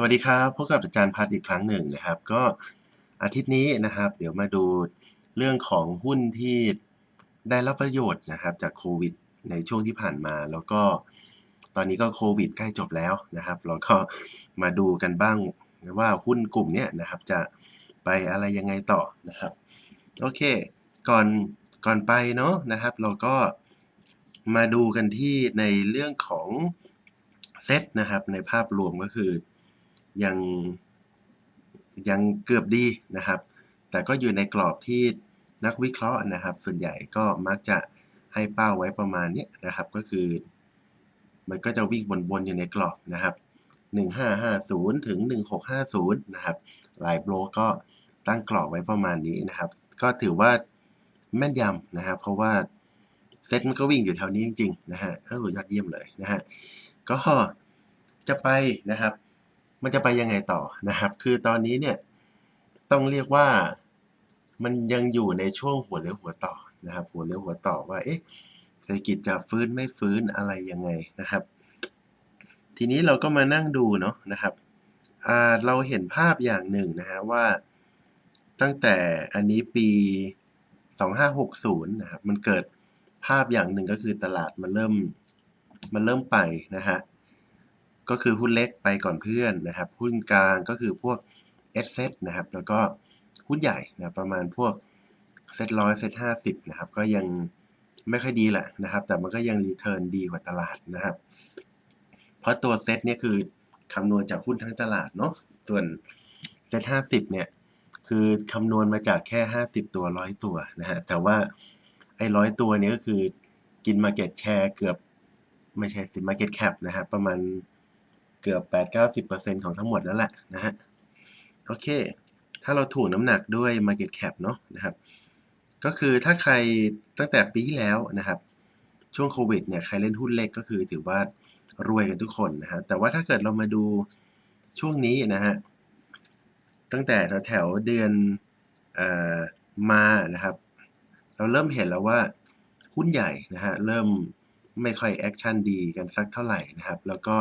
สวัสดีครับพบกับอาจารย์พัฒอีกครั้งหนึ่งนะครับ ก็อาทิตย์นี้นะครับ เดี๋ยวมาดูเรื่องของหุ้นที่ได้รับประโยชน์นะครับ จากโควิด ในช่วงที่ผ่านมา แล้วก็ตอนนี้ก็โควิดใกล้จบแล้วนะครับเราก็มาดูกันบ้างว่าหุ้นกลุ่มเนี้ยนะครับจะไปอะไรยังไงต่อนะครับโอเค ก่อนก่อนไปเนาะนะครับ เราก็มาดูกันที่ในเรื่องของเซตนะครับในภาพรวมก็คือ ยังยังเกือบดีนะครับ แต่ก็อยู่ในกรอบที่นักวิเคราะห์นะครับ ส่วนใหญ่ก็มักจะให้เป้าไว้ประมาณนี้นะครับ ก็คือ มันก็จะวิ่งวนๆอยู่ในกรอบนะครับ 1550 ถึง 1650 นะครับหลายโบรกก็ตั้งกรอบไว้ประมาณนี้นะครับ ก็ถือว่าแม่นยำนะครับ เพราะว่าเซ็ตมันก็วิ่งอยู่แถวนี้จริงๆนะฮะเออยอดเยี่ยมเลยนะฮะก็จะไปนะครับ มันจะไปยังไงต่อนะครับ คือตอนนี้เนี่ยต้องเรียกว่ามันยังอยู่ในช่วงหัวเลี้ยวหัวต่อนะครับ หัวเลี้ยวหัวต่อว่าเอ๊ะเศรษฐกิจจะฟื้นไม่ฟื้นอะไรยังไงนะครับ ทีนี้เราก็มานั่งดูเนาะนะครับเราเห็นภาพอย่างหนึ่งนะฮะว่าตั้งแต่อันนี้ปี 2560นะครับมันเกิดภาพอย่างหนึ่งก็คือตลาดมันเริ่มมันเริ่มไปนะฮะ ก็คือหุ้นเล็กไปก่อนเพื่อนนะครับ หุ้นกลางก็คือพวก S เซนะครับ แล้วก็หุ้นใหญ่นะประมาณพวกเซ็ตร้อยเซ็ตห้าสิบนะครับ ก็ยังไม่ค่อยดีแหละนะครับ แต่มันก็ยังรีเทิร์นดีกว่าตลาดนะครับ เพราะตัวเซ็ตเนี่ยคือคำนวณจากหุ้นทั้งตลาดเนาะ ส่วนเซ็ตห้าสิบเนี่ย คือคำนวณมาจากแค่ห้าสิบตัวร้อยตัวนะฮะ แต่ว่าไอ้ร้อยตัวนี้ก็คือกิน Market Share เกือบไม่ใช่สิ Market Cap นะครับประมาณ เกือบ 8-90%ของทั้งหมดแล้วแหละนะฮะ โอเค ถ้าเราถูกน้ำหนักด้วย Market Cap เนาะนะครับ ก็คือถ้าใครตั้งแต่ปีแล้วนะครับ ช่วงโควิดเนี่ย ใครเล่นหุ้นเล็กก็คือถือว่ารวยกันทุกคนนะฮะ แต่ว่าถ้าเกิดเรามาดูช่วงนี้นะฮะ ตั้งแต่แถวเดือนอมานะครับ เราเริ่มเห็นแล้วว่าหุ้นใหญ่นะฮะเริ่มไม่ค่อยแอคชั่นดีกันสักเท่าไหร่นะครับ แล้วก็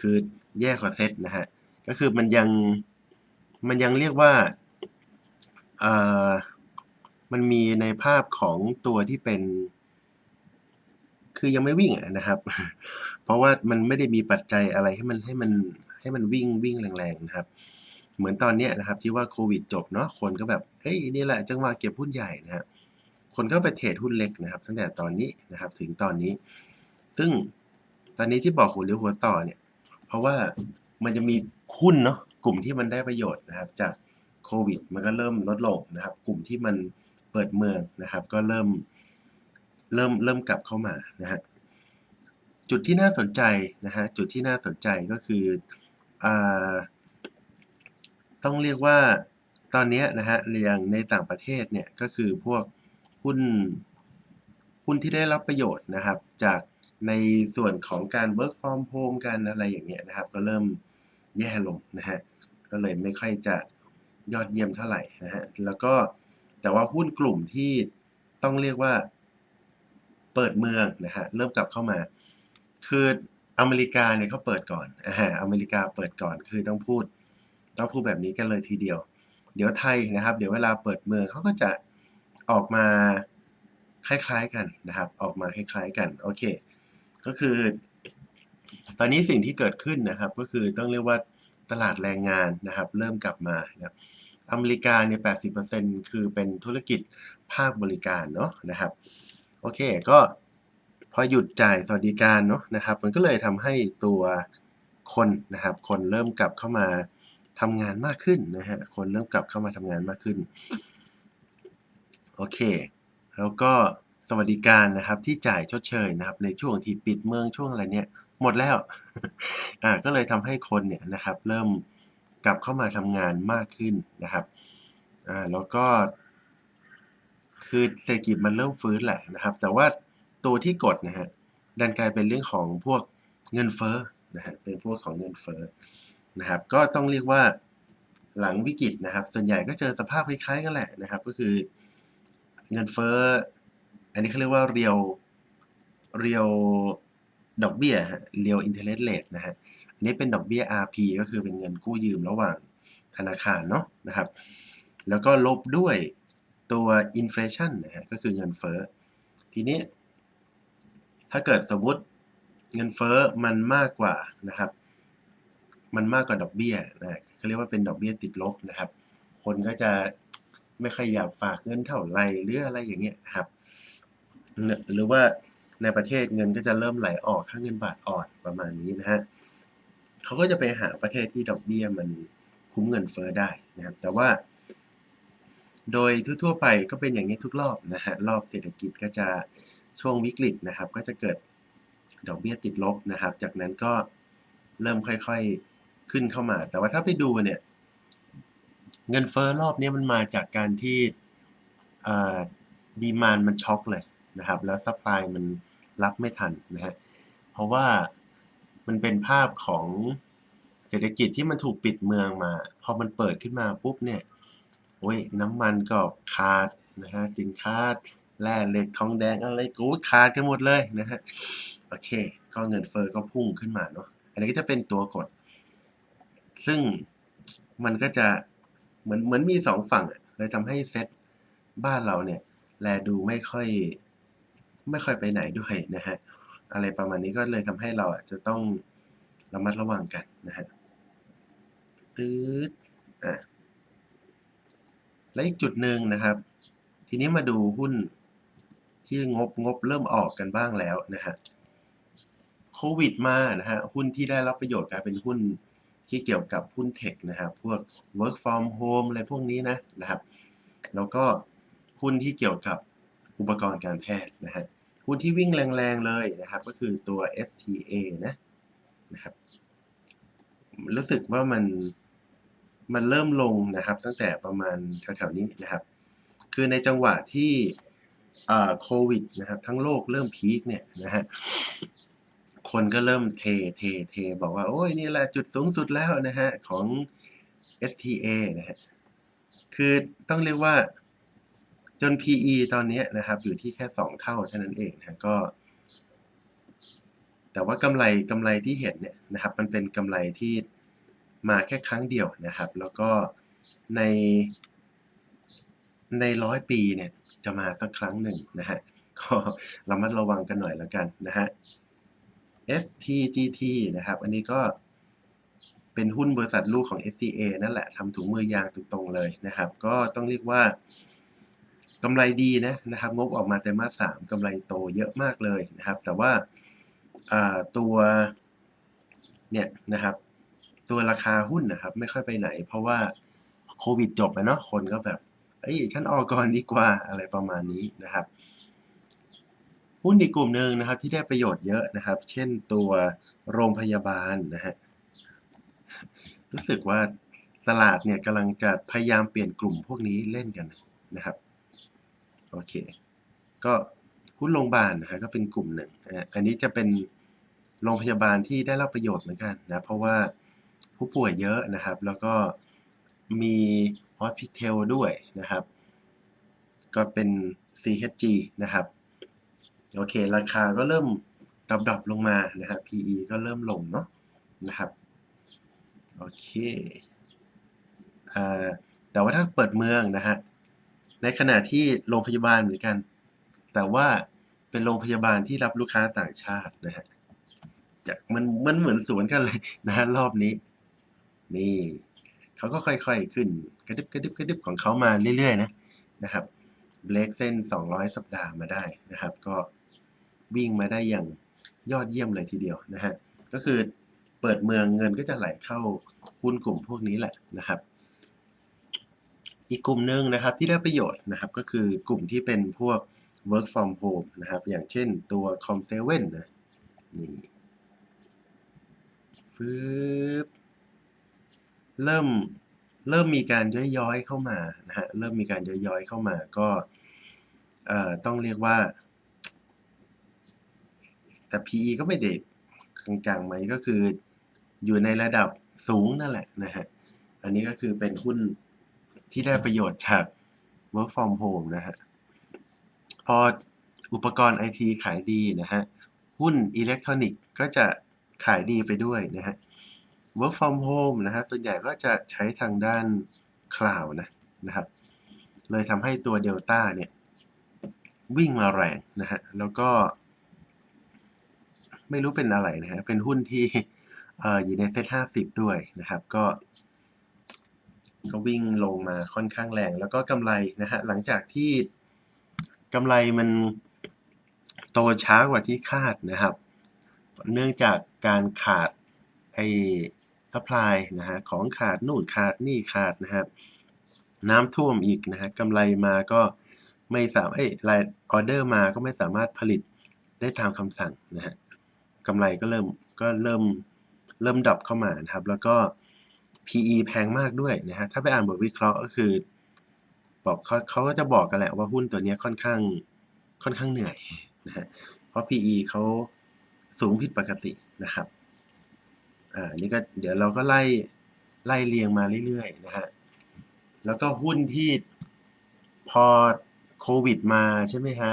คือแย่กว่าเซตนะฮะ ก็คือมันยังมันยังเรียกว่าอ่อมันมีในภาพของตัวที่เป็น คือยังไม่วิ่งนะครับ เพราะว่ามันไม่ได้มีปัจจัยอะไรให้มันให้มันให้มันวิ่งวิ่งแรงๆนะครับ เหมือนตอนนี้นะครับที่ว่าโควิดจบเนาะคนก็แบบเฮ้ยนี่แหละจังหวะเก็บหุ้นใหญ่นะครับคนก็ไปเทรดหุ้นเล็กนะครับ ตั้งแต่ตอนนี้นะครับ ถึงตอนนี้ ซึ่งตอนนี้ที่บอกหัวเลี้ยวหัวต่อเนี่ย เพราะว่ามันจะมีหุ้นเนาะกลุ่มที่มันได้ประโยชน์นะครับ จากโควิด มันก็เริ่มลดลงนะครับ กลุ่มที่มันเปิดเมืองนะครับ ก็เริ่มเริ่มเริ่มกลับเข้ามานะฮะจุดที่น่าสนใจนะฮะจุดที่น่าสนใจก็คืออต้องเรียกว่าตอนนี้นะฮะอย่างในต่างประเทศเนี่ยก็คือพวกหุ้นหุ้นที่ได้รับประโยชน์นะครับ จาก ในส่วนของการ work from home กันอะไรอย่างเงี้ยนะครับ ก็เริ่มแย่ลงนะฮะ ก็เลยไม่ค่อยจะยอดเยี่ยมเท่าไหร่นะฮะ แล้วก็แต่ว่าหุ้นกลุ่มที่ต้องเรียกว่าเปิดเมืองนะฮะ เริ่มกลับเข้ามา คืออเมริกาเนี่ยเขาเปิดก่อนอ่าอเมริกาเปิดก่อน คือต้องพูด ต้องพูดแบบนี้กันเลยทีเดียว เดี๋ยวไทยนะครับ เดี๋ยวเวลาเปิดเมืองเขาก็จะออกมาคล้ายๆกันนะครับ ออกมาคล้าย ๆ กัน โอเค ก็คือ ตอนนี้สิ่งที่เกิดขึ้นนะครับ ก็คือต้องเรียกว่าตลาดแรงงานนะครับ เริ่มกลับมานะครับอเมริกาเนี่ย80%คือเป็นธุรกิจภาคบริการเนาะนะครับ โอเคก็พอหยุดจ่ายสวัสดิการเนาะนะครับ มันก็เลยทำให้ตัวคนนะครับ คนเริ่มกลับเข้ามาทำงานมากขึ้นนะฮะ คนเริ่มกลับเข้ามาทำงานมากขึ้น โอเค แล้วก็ สวัสดิการนะครับที่จ่ายชดเชยนะครับในช่วงที่ปิดเมืองช่วงอะไรเนี่ยหมดแล้วอ่าก็เลยทำให้คนเนี่ยนะครับเริ่มกลับเข้ามาทำงานมากขึ้นนะครับอ่าแล้วก็คือเศรษฐกิจมันเริ่มฟื้นแหละนะครับ แต่ว่าตัวที่กดนะฮะดันกลายเป็นเรื่องของพวกเงินเฟ้อนะฮะเป็นพวกของเงินเฟ้อนะครับ ก็ต้องเรียกว่าหลังวิกฤตนะครับ ส่วนใหญ่ก็เจอสภาพคล้ายๆกันแหละนะครับ ก็คือเงินเฟ้อ อันนี้เขาเรียกว่าเรียวเรียวดอกเบี้ยฮะเรียวอินเทอร์เน็ตเลทนะฮะอันนี้เป็นดอกเบี้ย RP ก็คือเป็นเงินกู้ยืมระหว่างธนาคารเนาะนะครับ แล้วก็ลบด้วยตัว inflation นะฮะก็คือเงินเฟ้อทีนี้ ถ้าเกิดสมมติเงินเฟ้อมันมากกว่านะครับ มันมากกว่าดอกเบี้ยนะเขาเรียกว่าเป็นดอกเบี้ยติดลบนะครับ คนก็จะไม่ค่อยอยากฝากเงินเท่าไหร่หรืออะไรอย่างเงี้ยนะครับ หรือว่าในประเทศเงินก็จะเริ่มไหลออกค่าเงินบาทอ่อนประมาณนี้นะฮะเขาก็จะไปหาประเทศที่ดอกเบี้ยมันคุ้มเงินเฟ้อได้นะครับ แต่ว่า โดยทั่วๆไปก็เป็นอย่างนี้ทุกรอบนะฮะรอบเศรษฐกิจก็จะช่วงวิกฤตนะครับ ก็จะเกิดดอกเบี้ยติดลบนะครับ จากนั้นก็เริ่มค่อยๆขึ้นเข้ามา แต่ว่าถ้าไปดูเนี่ยเงินเฟ้อรอบนี้มันมาจากการที่ดีมานมันช็อกเลย นะครับ แล้วซัพพลายมันรับไม่ทันนะฮะเพราะว่ามันเป็นภาพของเศรษฐกิจที่มันถูกปิดเมืองมา พอมันเปิดขึ้นมาปุ๊บเนี่ยโอ้ยน้ำมันก็ขาดนะฮะสินค้าแร่เหล็กทองแดงอะไรกูขาดกันหมดเลยนะฮะโอเค ก็เงินเฟอ้อก็พุ่งขึ้นมาเนาะอันนี้ก็จะเป็นตัวกด ซึ่งมันก็จะเหมือนเหมือนมีสองฝั่งอะเลยทำให้เซ็ตบ้านเราเนี่ย แลดูไม่ค่อย ไม่ค่อยไปไหนด้วยนะฮะอะไรประมาณนี้ก็เลยทำให้เราอะจะต้องระมัดระวังกันนะฮะตืดอะและอีกจุดหนึ่งนะครับ ทีนี้มาดูหุ้นที่งบงบเริ่มออกกันบ้างแล้วนะฮะโควิดมานะฮะหุ้นที่ได้รับประโยชน์กลายเป็นหุ้นที่เกี่ยวกับหุ้นเทคนะครับพวก work from home อะไรพวกนี้นะนะครับ แล้วก็หุ้นที่เกี่ยวกับอุปกรณ์การแพทย์นะฮะ หุ้นที่วิ่งแรงๆเลยนะครับ ก็คือตัว STA นะนะครับ รู้สึกว่ามันมันเริ่มลงนะครับ ตั้งแต่ประมาณแถวๆนี้นะครับ คือในจังหวะที่โควิดนะครับทั้งโลกเริ่มพีคเนี่ยนะฮะคนก็เริ่มเทเทเทบอกว่า โอ้ยนี่แหละจุดสูงสุดแล้วนะฮะของ STA นะฮะคือต้องเรียกว่า จน PE ตอนนี้นะครับอยู่ที่แค่ 2 เท่าเท่านั้นเองนะก็ แต่ว่ากำไรกำไรที่เห็นเนี่ยนะครับ มันเป็นกำไรที่มาแค่ครั้งเดียวนะครับ แล้วก็ในในร้อยปีเนี่ยจะมาสักครั้งหนึ่งนะฮะก็ระมัดระวังกันหน่อยแล้วกันนะฮะ STGT นะครับ อันนี้ก็เป็นหุ้นบริษัทลูกของ SCA นั่นแหละทำถุงมือยางตรงๆเลยนะครับ ก็ต้องเรียกว่า กำไรดีนะนะครับงบออกมาแต่มาสามกำไรโตเยอะมากเลยนะครับ แต่ว่าตัวเนี่ยนะครับ ตัวราคาหุ้นนะครับ ไม่ค่อยไปไหน เพราะว่าโควิดจบไปเนาะคนก็แบบเอ้ยฉันออกก่อนดีกว่าอะไรประมาณนี้นะครับหุ้นอีกกลุ่มหนึ่งนะครับที่ได้ประโยชน์เยอะนะครับ เช่นตัวโรงพยาบาลนะฮะรู้สึกว่าตลาดเนี่ยกำลังจะพยายามเปลี่ยนกลุ่มพวกนี้เล่นกันนะครับ โอเค ก็หุ้นโรงพยาบาลนะฮะก็เป็นกลุ่มหนึ่งอันนี้จะเป็นโรงพยาบาลที่ได้รับประโยชน์เหมือนกันนะ เพราะว่าผู้ป่วยเยอะนะครับ แล้วก็มีฮอสพิทลด้วยนะครับ ก็เป็น CHG นะครับ โอเค ราคาก็เริ่มดรอปๆลงมานะครับ PE ก็เริ่มลงเนาะนะครับ โอเคอแต่ว่าถ้าเปิดเมืองนะฮะ ในขณะที่โรงพยาบาลเหมือนกัน แต่ว่าเป็นโรงพยาบาลที่รับลูกค้าต่างชาตินะฮะจากมันมันเหมือนสวนกันเลยนะฮะรอบนี้ นี่เขาก็ค่อยๆขึ้น กระดิบกระดิบกระดิบของเขามาเรื่อยๆ นะนะครับเบรกเส้น 200 สัปดาห์มาได้นะครับ ก็วิ่งมาได้อย่างยอดเยี่ยมเลยทีเดียวนะฮะก็คือเปิดเมืองเงินก็จะไหลเข้าหุ้นกลุ่มพวกนี้แหละนะครับ อีกกลุ่มหนึ่งนะครับที่ได้ประโยชน์นะครับก็คือกลุ่มที่เป็นพวก work from home นะครับ อย่างเช่นตัว Com7 นะนี่ฟืบเริ่มเริ่มมีการย้อยๆเข้ามานะฮะเริ่มมีการย้อยๆเข้ามาก็ต้องเรียกว่า แต่ PE ก็ไม่เด็กกลางๆไหมก็คืออยู่ในระดับสูงนั่นแหละนะฮะอันนี้ก็คือเป็นหุ้น ที่ได้ประโยชน์จาก work from home นะฮะ พออุปกรณ์ไอทีขายดีนะฮะ หุ้นอิเล็กทรอนิกส์ก็จะขายดีไปด้วยนะฮะ work from home นะฮะ ส่วนใหญ่ก็จะใช้ทางด้านคลาวนะนะครับ เลยทำให้ตัวเดลต้าเนี่ย วิ่งมาแรงนะฮะ แล้วก็ ไม่รู้เป็นอะไรนะฮะ เป็นหุ้นที่อออยู่ในเซ็ตห้าสิบด้วยนะครับ ก็ ก็วิ่งลงมาค่อนข้างแรง แล้วก็กำไรนะฮะหลังจากที่กำไรมันโตช้ากว่าที่คาดนะครับ เนื่องจากการขาดไอ้ซัพพลายนะฮะของขาดนู่นขาดนี่ขาดนะครับ น้ำท่วมอีกนะฮะกำไรมาก็ไม่สามารถเอ้ยรายออเดอร์มาก็ไม่สามารถผลิตได้ตามคำสั่งนะฮะกำไรก็เริ่มก็เริ่มเริ่มดรอปเข้ามานะครับ แล้วก็ PE แพงมากด้วยนะฮะ ถ้าไปอ่านบทวิเคราะห์ก็คือ บอกเขาเขาก็จะบอกกันแหละว่าหุ้นตัวนี้ค่อนข้างค่อนข้างเหนื่อยนะฮะ เพราะ PE เขาสูงผิดปกตินะครับ อ่า นี่ก็เดี๋ยวเราก็ไล่ไล่เรียงมาเรื่อยๆนะฮะ แล้วก็หุ้นที่พอโควิดมาใช่ไหมฮะ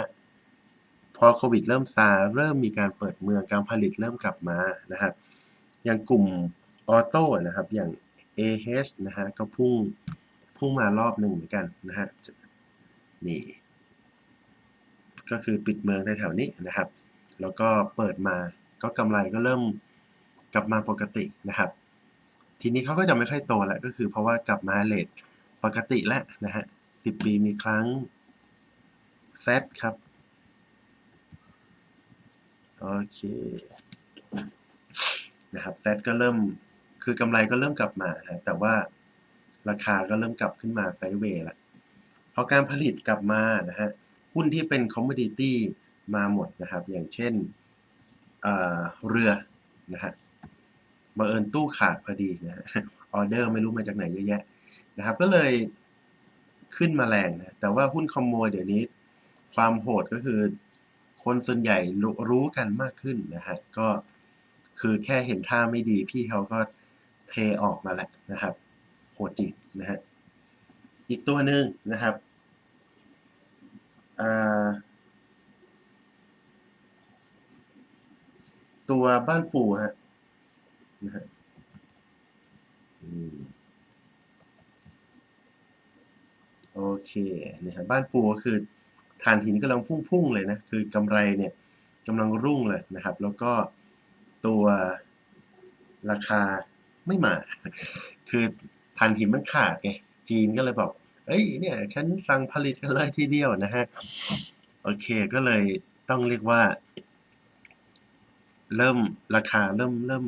พอโควิดเริ่มซาเริ่มมีการเปิดเมืองการผลิตเริ่มกลับมานะครับ อย่างกลุ่มออโต้นะครับ อย่าง AH นะฮะก็พุ่งพุ่งมารอบหนึ่งเหมือนกันนะฮะนี่ก็คือปิดเมืองในแถวนี้นะครับ แล้วก็เปิดมาก็กำไรก็เริ่มกลับมาปกตินะครับ ทีนี้เขาก็จะไม่ค่อยโตแล้วก็คือเพราะว่ากลับมาเลทปกติแล้วนะฮะสิบปีมีครั้งเซตครับ โอเค นะครับเซตก็เริ่ม คือกำไรก็เริ่มกลับมานะแต่ว่าราคาก็เริ่มกลับขึ้นมาไซด์เวย์ละพอการผลิตกลับมานะฮะหุ้นที่เป็นคอมมดิตี้มาหมดนะครับ อย่างเช่นเเรือนะฮะบังเอิญตู้ขาดพอดีนะฮะออเดอร์ไม่รู้มาจากไหนเยอะแยะนะครับ ก็เลยขึ้นมาแรงนะ แต่ว่าหุ้นคอมโมเดี๋ยวนี้ ความโหดก็คือ คนส่วนใหญ่รู้กันมากขึ้นนะฮะ ก็คือแค่เห็นท่าไม่ดีพี่เขาก็ เทออกมาแหละนะครับโหดจริงนะฮะอีกตัวหนึ่งนะครับตัวบ้านปูฮะนะฮะโอเคนะครับบ้านปูก็คือฐานหินกำลังพุ่งๆเลยนะ คือกำไรเนี่ยกำลังรุ่งเลยนะครับ แล้วก็ตัวราคา ไม่มา คือฐานหินมันขาดไงจีนก็เลยบอก เอ้ยเนี่ยฉันสั่งผลิตกันเลยทีเดียวนะฮะ โอเคก็เลยต้องเรียกว่า เริ่มราคาเริ่มเริ่ม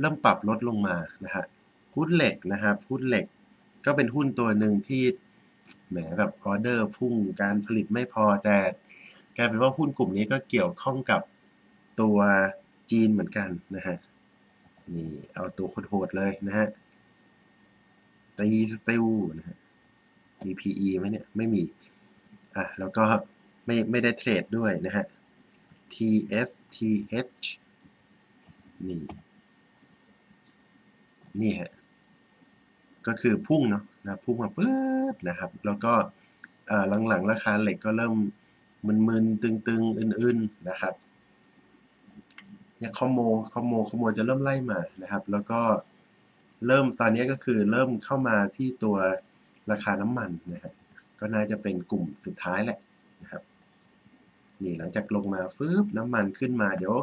เริ่มปรับลดลงมานะฮะหุ้นเหล็กนะครับหุ้นเหล็กก็เป็นหุ้นตัวหนึ่งที่แหมแบบออเดอร์พุ่งการผลิตไม่พอแต่กลายเป็นว่าหุ้นกลุ่มนี้ก็เกี่ยวข้องกับตัวจีนเหมือนกันนะฮะ นี่เอาตัวโหดเลยนะฮะ ตีสติลนะฮะ มี PE ไหมเนี่ย ไม่มี อะ แล้วก็ไม่ไม่ได้เทรดด้วยนะฮะ TSTH นี่ นี่ฮะ ก็คือพุ่งเนาะนะพุ่งมาปึ๊บนะครับ แล้วก็หลังๆ ราคาเหล็กก็เริ่มมึนๆ ตึงๆ อื่นๆ นะครับ เนี่ยคอมโมคอมโมคอมโมจะเริ่มไล่มานะครับ แล้วก็เริ่มตอนนี้ก็คือเริ่มเข้ามาที่ตัวราคาน้ำมันนะฮะก็น่าจะเป็นกลุ่มสุดท้ายแหละนะครับนี่หลังจากลงมาฟืบน้ำมันขึ้นมา เดี๋ยว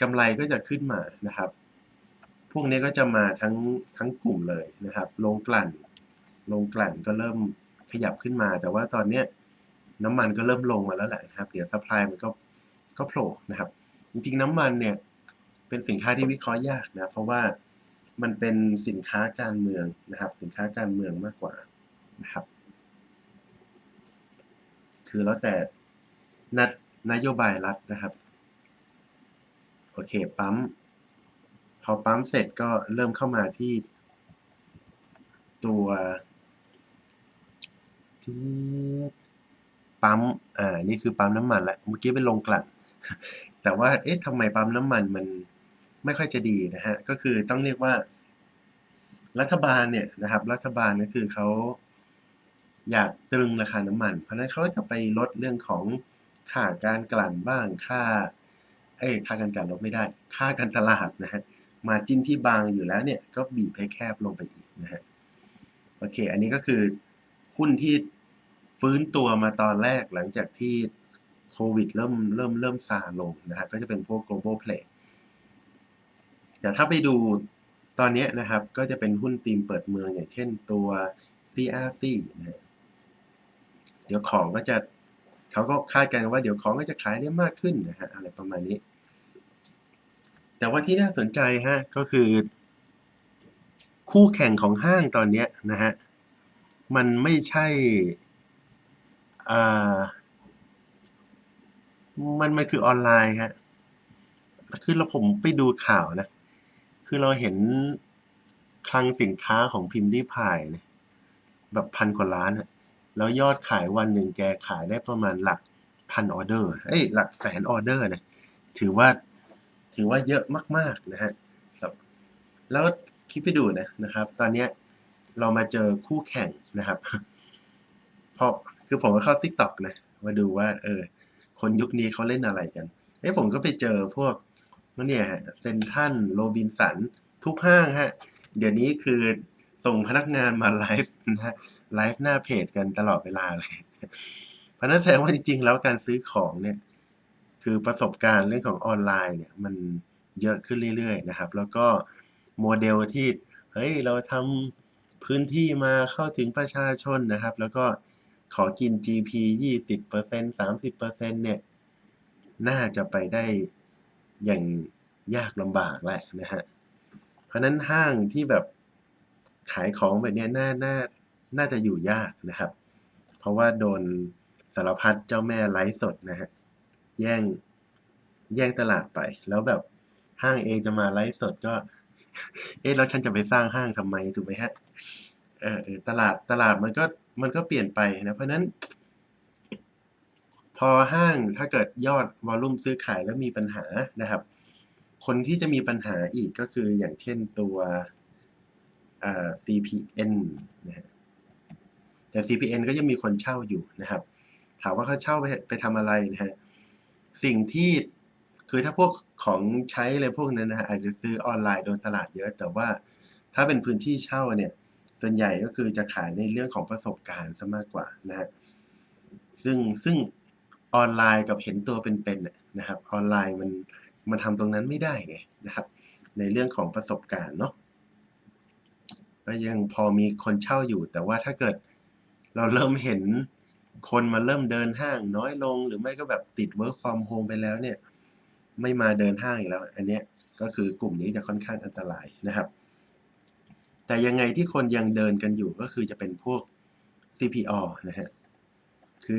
กำไรก็จะขึ้นมานะครับ พวกนี้ก็จะมาทั้งทั้งกลุ่มเลยนะครับลงกลั่นลงกลั่นก็เริ่มขยับขึ้นมา แต่ว่าตอนเนี้ยน้ำมันก็เริ่มลงมาแล้วแหละนะครับ เดี๋ยวซัพพลายมันก็ก็โผล่นะครับ จริงๆ น้ำมันเนี่ยเป็นสินค้าที่วิเคราะห์ยากนะเพราะว่ามันเป็นสินค้าการเมืองนะครับ สินค้าการเมืองมากกว่านะครับ คือแล้วแต่นัดนโยบายรัฐนะครับโอเคปั๊มพอปั๊มเสร็จก็เริ่มเข้ามาที่ตัวที่ปั๊มอ่านี่คือปั๊มน้ำมันแหละเมื่อกี้เป็นลงกลั่น แต่ว่าเอ๊ะทำไมปั๊มน้ำมันมันไม่ค่อยจะดีนะฮะ ก็คือต้องเรียกว่า รัฐบาลเนี่ยนะครับ รัฐบาลก็คือเขาอยากตรึงราคาน้ำมัน เพราะนั้นเขาจะไปลดเรื่องของค่าการกลั่นบ้างค่าเอ้ค่าการกลั่นลดไม่ได้ ค่าการตลาดนะฮะมาจิ้นที่บางอยู่แล้วเนี่ยก็บีบให้แคบลงไปอีกนะฮะโอเค อันนี้ก็คือหุ้นที่ฟื้นตัวมาตอนแรกหลังจากที่ โควิดเริ่มเริ่มเริ่มซาลงนะฮะก็จะเป็นพวก global play แต่ถ้าไปดูตอนนี้นะครับ ก็จะเป็นหุ้นตีมเปิดเมืองอย่างเช่นตัว CRC นะเดี๋ยวของก็จะเขาก็คาดการณ์ว่าเดี๋ยวของก็จะขายได้มากขึ้นนะฮะอะไรประมาณนี้ แต่ว่าที่น่าสนใจฮะก็คือ คู่แข่งของห้างตอนนี้นะฮะมันไม่ใช่อ่า มันมันคือออนไลน์ฮะคือเราผมไปดูข่าวนะ คือเราเห็นคลังสินค้าของพิมพ์ริพายเนี่ยแบบพันกว่าล้านอะแล้วยอดขายวันหนึ่งแกขายได้ประมาณหลักพันออเดอร์เอ้ยหลักแสนออเดอร์นะถือว่าถือว่าเยอะมากๆนะฮะแล้วคิดไปดูนะนะครับ ตอนเนี้ยเรามาเจอคู่แข่งนะครับเพราะคือผมก็เข้า t ิ k t o k นะ มาดูว่าเออ คนยุคนี้เขาเล่นอะไรกันเอ้ยผมก็ไปเจอพวกเนี่ยฮะเซนทันโรบินสันทุกห้างฮะ เดี๋ยวนี้คือส่งพนักงานมาไลฟ์นะฮะไลฟ์หน้าเพจกันตลอดเวลาเลยเพราะนั้นแสดงว่าจริงๆ แล้วการซื้อของเนี่ย คือประสบการณ์เรื่องของออนไลน์เนี่ย มันเยอะขึ้นเรื่อยๆนะครับ แล้วก็โมเดลที่เฮ้ยเราทำพื้นที่มาเข้าถึงประชาชนนะครับ แล้วก็ ขอกิน GP 20% 30%เนี่ย น่าจะไปได้อย่างยากลำบากแหละนะฮะ เพราะนั้นห้างที่แบบขายของแบบนี้น่าน่าน่าจะอยู่ยากนะครับ เพราะว่าโดนสารพัดเจ้าแม่ไลฟ์สดนะฮะ แย่งแย่งตลาดไป แล้วแบบห้างเองจะมาไลฟ์สดก็ เอ๊ะแล้วฉันจะไปสร้างห้างทำไมถูกไหมฮะเออตลาดตลาดมันก็ มันก็เปลี่ยนไปนะ เพราะนั้น พอห้างถ้าเกิดยอดวอลลุ่มซื้อขายแล้วมีปัญหานะครับ คนที่จะมีปัญหาอีกก็คืออย่างเช่นตัว CPN นะฮะแต่ CPN ก็ยังมีคนเช่าอยู่นะครับ ถามว่าเขาเช่าไปไปทำอะไรนะฮะสิ่งที่คือถ้าพวกของใช้อะไรพวกนั้นนะฮะอาจจะซื้อออนไลน์โดนตลาดเยอะ แต่ว่าถ้าเป็นพื้นที่เช่าเนี่ย ส่วนใหญ่ก็คือจะขายในเรื่องของประสบการณ์ซะมากกว่านะฮะซึ่งซึ่งออนไลน์กับเห็นตัวเป็นๆนะครับ ออนไลน์มันมันทำตรงนั้นไม่ได้ไงนะครับ ในเรื่องของประสบการณ์เนาะก็ยังพอมีคนเช่าอยู่ แต่ว่าถ้าเกิดเราเริ่มเห็นคนมาเริ่มเดินห้างน้อยลง หรือไม่ก็แบบติด work from home ไปแล้วเนี่ย ไม่มาเดินห้างอีกแล้ว อันเนี้ยก็คือกลุ่มนี้จะค่อนข้างอันตรายนะครับ แต่ยังไงที่คนยังเดินกันอยู่ก็คือจะเป็นพวก CPO นะฮะ คือ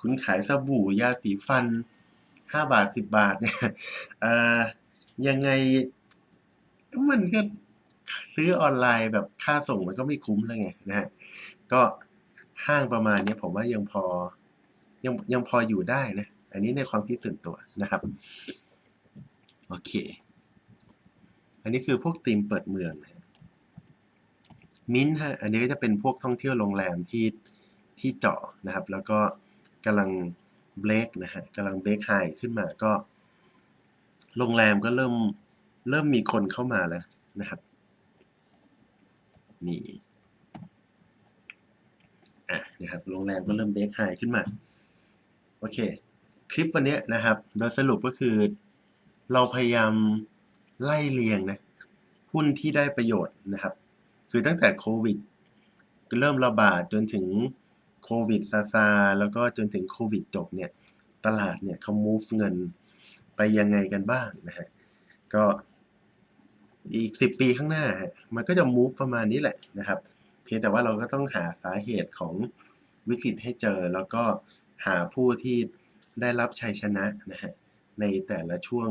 คุณขายสบู่ยาสีฟัน 5 บาท 10 บาทเนี่ยยังไงมันก็ซื้อออนไลน์แบบค่าส่งมันก็ไม่คุ้มแล้วไงนะฮะ ก็ห้างประมาณนี้ผมว่ายังพอยังยังพออยู่ได้นะ อันนี้ในความคิดส่วนตัวนะครับ โอเค อันนี้คือพวกธีมเปิดเมืองนะ มิ้นฮะอันนี้ก็จะเป็นพวกท่องเที่ยวโรงแรมที่ที่เจาะนะครับ แล้วก็กำลังเบรกนะฮะกำลังเบรกไฮขึ้นมาก็ โรงแรมก็เริ่มเริ่มมีคนเข้ามาแล้วนะครับนี่อะนะครับโรงแรมก็เริ่มเบรกไฮขึ้นมา โอเค คลิปวันนี้นะครับ โดยสรุปก็คือ เราพยายามไล่เรียงนะหุ้นที่ได้ประโยชน์นะครับ คือตั้งแต่โควิดเริ่มระบาดจนถึงโควิดซาซาแล้วก็จนถึงโควิดจบเนี่ย ตลาดเนี่ยเขา move เงินไปยังไงกันบ้างนะฮะ ก็อีก 10 ปีข้างหน้า มันก็จะ move ประมาณนี้แหละนะครับ เพียงแต่ว่าเราก็ต้องหาสาเหตุของวิกฤตให้เจอ แล้วก็หาผู้ที่ได้รับชัยชนะนะฮะ ในแต่ละช่วง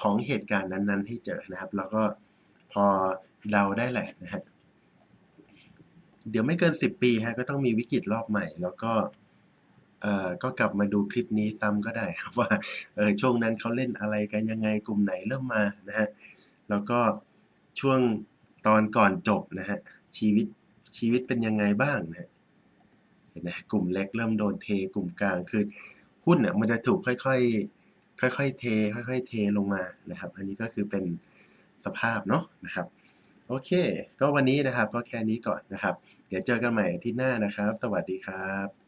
ของเหตุการณ์นั้นๆ ให้เจอนะครับ แล้วก็พอเดาได้แหละนะฮะ เดี๋ยวไม่เกิน 10 ปีฮะก็ต้องมีวิกฤตรอบใหม่ แล้วก็เอ่อก็กลับมาดูคลิปนี้ซ้ำก็ได้ครับว่าเออช่วงนั้นเขาเล่นอะไรกันยังไงกลุ่มไหนเริ่มมานะฮะแล้วก็ช่วงตอนก่อนจบนะฮะชีวิตชีวิตเป็นยังไงบ้างนะเห็นไหมกลุ่มเล็กเริ่มโดนเทกลุ่มกลางคือหุ้นเนี่ยมันจะถูกค่อยๆค่อยๆเท ค่อยๆเทลงมานะครับ อันนี้ก็คือเป็นสภาพเนาะนะครับ โอเค ก็วันนี้นะครับก็แค่นี้ก่อนนะครับ เดี๋ยวเจอกันใหม่อาทิตย์หน้านะครับ สวัสดีครับ